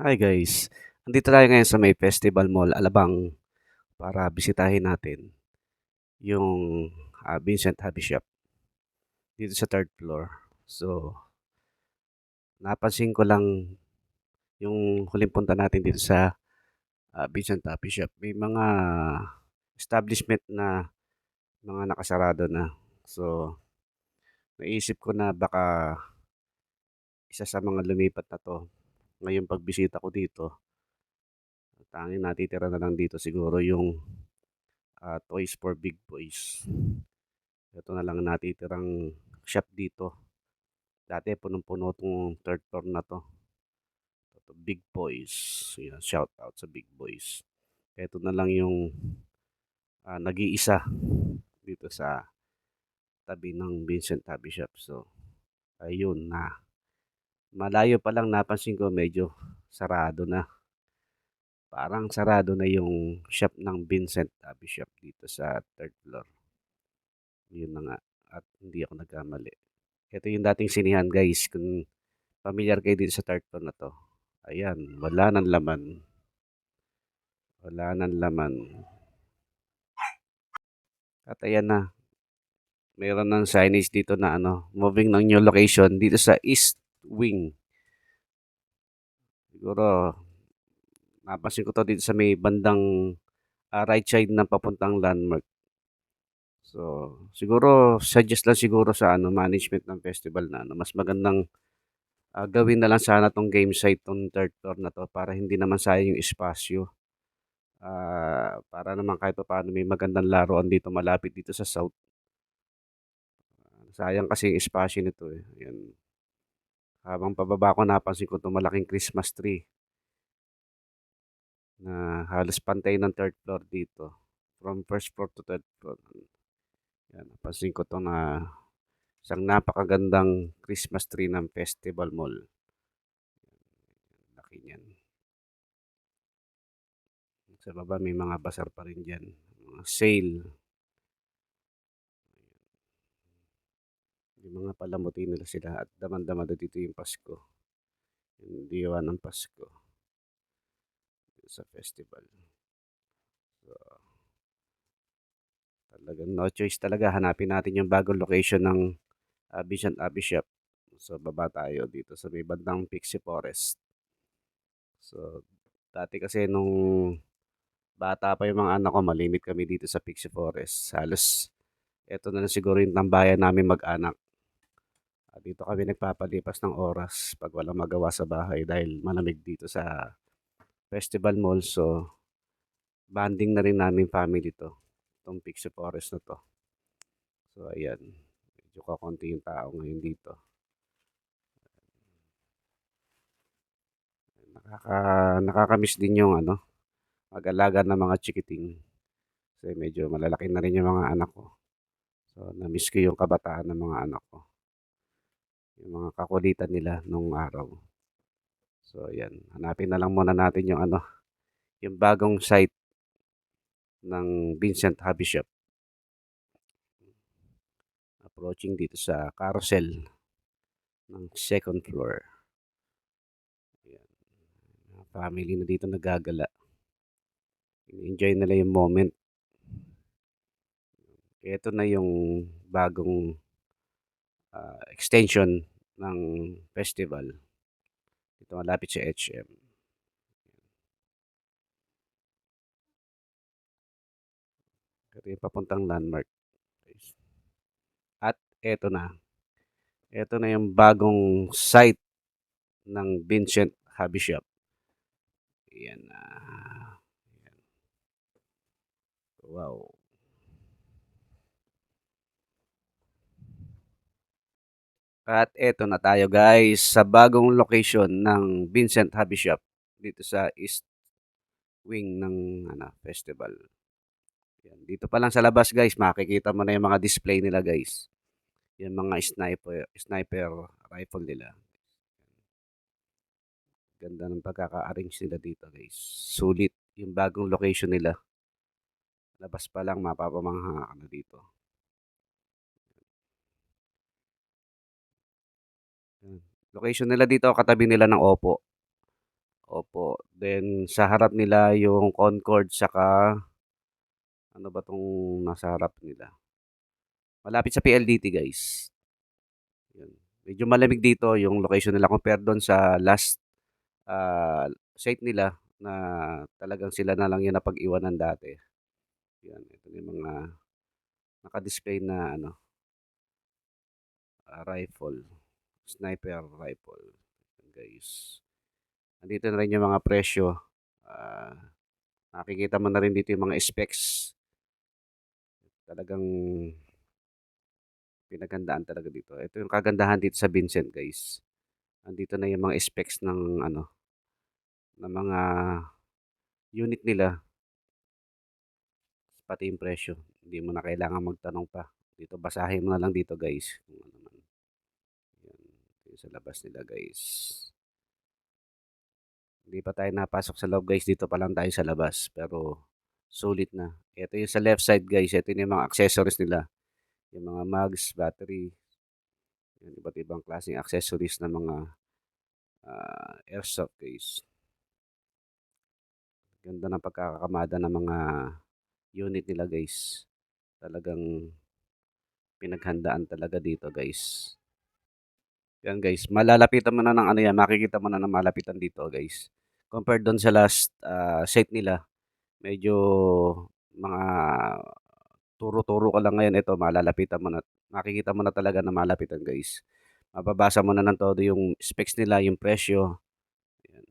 Hi guys, andito tayo ngayon sa may Festival Mall, Alabang para bisitahin natin yung ah, Vincent Hobby Shop dito sa third floor. So, napansin ko lang yung huling punta natin dito sa ah, Vincent Hobby Shop. May mga establishment na mga nakasarado na. So, naisip ko na baka isa sa mga lumipat na to ngayong pagbisita ko dito tanging natitira na lang dito siguro yung ah, Toys for Big Boys. Ito na lang natitirang shop dito. Dati punong-puno tong third floor na to. Ito, Big Boys. Yan, shout out sa Big Boys. Ito na lang yung ah, nag-iisa dito sa tabi ng Vincent Hobby Shop. So, ayun na. Malayo pa lang napansin ko medyo sarado na parang sarado na yung shop ng Vincent Hobby Shop dito sa third floor. Yun na nga. At hindi ako nagkamali. Ito yung dating sinihan guys. Kung familiar kayo dito sa third floor na to. Ayan. Wala nang laman. Wala nang laman. At ayan na. Mayroon ng signage dito na ano. Moving ng new location dito sa East Wing. Siguro napansin ko to dito sa may bandang ah, right side ng papuntang landmark. So, siguro suggest lang siguro sa ano management ng festival na ano, mas magandang ah, gawin na lang sana tong game site tong third floor na to para hindi naman sayang yung espasyo. Ah, para naman kahit pa paano may magandang laruan dito malapit dito sa south. Sayang kasi yung espasyo nito eh. Ayan. Habang pababa ko napansin ko itong malaking Christmas tree na halos pantay ng third floor dito. From first floor to third floor. Yan, napansin ko to na isang napakagandang Christmas tree ng Festival Mall. Laki niyan. Sa baba may mga basar pa rin dyan. Mga sale. Yung mga palamuti nila sila at daman-dama dito yung Pasko. Yung diwa ng Pasko. Sa festival. So, talagang no choice talaga. Hanapin natin yung bagong location ng uh, Vision Abbey Shop. So, baba tayo dito sa may bandang Pixie Forest. So, dati kasi nung bata pa yung mga anak ko, malimit kami dito sa Pixie Forest. Halos, eto na lang siguro yung tambayan namin mag-anak. Dito kami nagpapalipas ng oras pag walang magawa sa bahay dahil malamig dito sa Festival Mall. So, banding na rin namin family to. Itong Pixie Forest na to. So, ayan. Medyo kakunti yung tao ngayon dito. Nakaka, nakakamiss din yung ano, mag-alaga ng mga chikiting. Kasi medyo malalaki na rin yung mga anak ko. So, na-miss ko yung kabataan ng mga anak ko. Yung mga kakulitan nila nung araw. So, ayan. Hanapin na lang muna natin yung ano, yung bagong site ng Vincent Hobby Shop. Approaching dito sa carousel ng second floor. Ayan. Family na dito nagagala. Enjoy nila yung moment. Ito na yung bagong uh, extension ng festival. Ito malapit sa HM. Ito yung papuntang landmark. At ito na. Ito na yung bagong site ng Vincent Hobby Shop. Yan na. Uh, wow. At eto na tayo guys sa bagong location ng Vincent Hobby Shop dito sa East Wing ng ano, festival. Yan. Dito pa lang sa labas guys, makikita mo na yung mga display nila guys. Yung mga sniper, sniper rifle nila. Ganda ng pagkaka-arrange nila dito guys. Sulit yung bagong location nila. Labas pa lang mapapamangha ka na dito. Location nila dito, katabi nila ng Oppo. Opo, then sa harap nila yung Concord saka ano ba 'tong nasa harap nila? Malapit sa PLDT guys. Yun, medyo malamig dito yung location nila compare dun sa last, ah, site nila na talagang sila na lang yung napag-iwanan dati. Yan, ito yung mga naka-display na ano ah, rifle, sniper rifle, guys. Nandito na rin yung mga presyo, ah, makikita mo na rin dito yung mga specs. Talagang pinaghandaan talaga dito. Ito yung kagandahan dito sa Vincent guys. Nandito na yung mga specs ng ano ng mga unit nila. Pati yung presyo, hindi mo na kailangan magtanong pa. Dito basahin mo na lang dito guys kung ano man. Yung sa labas nila guys. Hindi pa tayo napasok sa loob guys, dito pa lang tayo sa labas pero sulit na. Ito yung sa left side guys, ito yung mga accessories nila. Yung mga mugs, battery, yan, iba't ibang klaseng accessories ng mga ah, airsoft guys. Ganda ng pagkakakamada ng mga unit nila guys. Talagang pinaghandaan talaga dito guys. Yan guys, malalapitan mo na ng ano yan, makikita mo na ng malapitan dito guys. Compared doon sa last ah, site nila, medyo mga turo-turo ka lang ngayon. Ito, malalapitan mo na, makikita mo na talaga na malapitan guys. Mababasa mo na ng todo yung specs nila, yung presyo. Yan.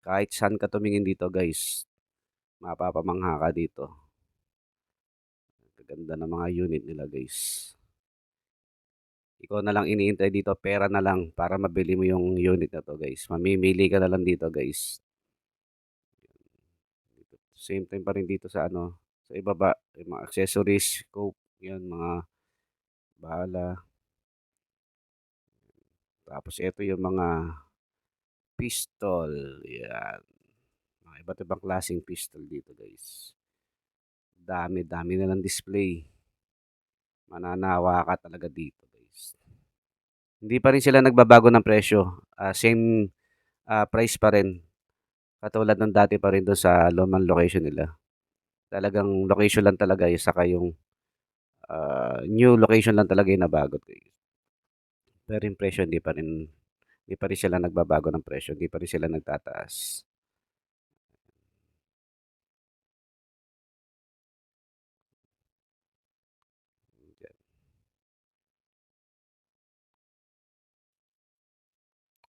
Kahit saan ka tumingin dito guys, mapapamangha ka dito. Ganda ng mga unit nila guys. Ikaw na lang iniintay dito, pera na lang para mabili mo yung unit na to guys. Mamimili ka na lang dito guys. Same time pa rin dito sa ano, sa ibaba, yung mga accessories, scope, yan mga bala. Tapos ito yung mga pistol, yan. Mga iba't ibang klaseng pistol dito guys. Dami, dami na ng display. Mananawa ka talaga dito. Hindi pa rin sila nagbabago ng presyo. Ah, same ah, price pa rin. Katulad ng dati pa rin doon sa lumang location nila. Talagang location lang talaga yung saka yung ah, new location lang talaga yung nabago. Pero yung presyo hindi pa rin hindi pa rin sila nagbabago ng presyo, hindi pa rin sila nagtataas.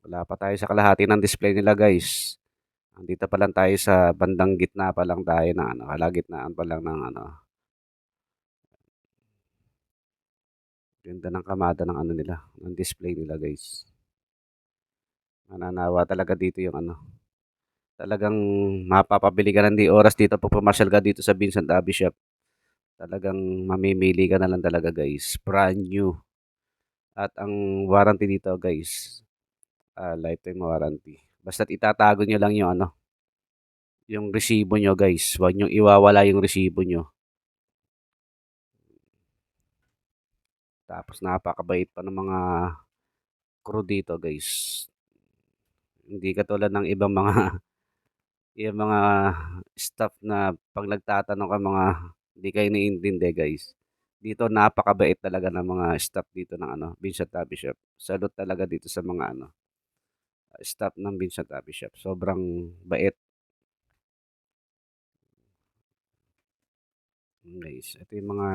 Wala pa tayo sa kalahati ng display nila guys. Andito pa lang tayo sa bandang gitna pa lang tayo ng ano, kalagitnaan pa lang ng ano. Ganda ng kamada ng ano nila, ng display nila guys. Mananawa talaga dito yung ano. Talagang mapapabili ka ng di oras dito pag pumasyal ka dito sa Vincent Abbey Shop. Talagang mamimili ka na lang talaga guys. Brand new. At ang warranty dito guys, ah, lifetime warranty. Basta't itatago nyo lang yung ano, yung resibo nyo guys. Huwag nyo iwawala yung resibo nyo. Tapos napakabait pa ng mga crew dito guys. Hindi katulad ng ibang mga yung mga staff na pag nagtatanong ka mga hindi kayo naiintindi guys. Dito napakabait talaga ng mga staff dito ng ano, Vincent Tabi Shop. Salute talaga dito sa mga ano, staff ng Vincent Tabi Shop. Sobrang bait. Guys, ito yung mga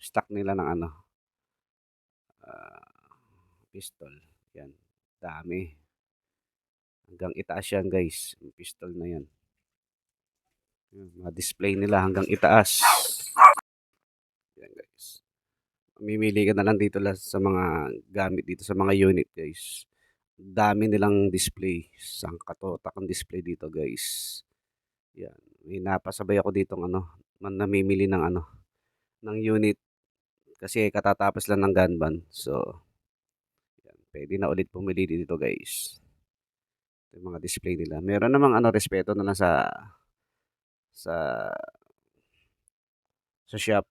stock nila ng ano, ah, pistol. Yan, dami. Hanggang itaas yan guys, yung pistol na yan. Yan, mga display nila hanggang itaas. Yan guys. Mamimili ka na lang dito lang sa mga gamit dito sa mga unit guys. Dami nilang display. Sangkatotak ang display dito guys. Yan. May napasabay ako dito ng ano, man namimili ng ano, ng unit. Kasi katatapos lang ng gun ban. So, yan. Pwede na ulit pumili dito guys. Ito yung mga display nila. Meron namang ano, respeto na lang sa sa sa shop.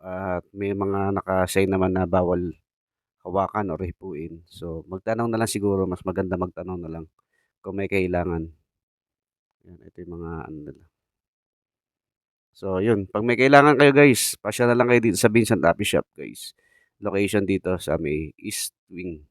At may mga naka-sign naman na bawal hawakan o hipuin. So, magtanong na lang siguro. Mas maganda magtanong na lang kung may kailangan. Yan, ito yung mga ano nila. So, yun. Pag may kailangan kayo guys, pasya na lang kayo dito sa Vincent Coffee Shop guys. Location dito sa may East Wing.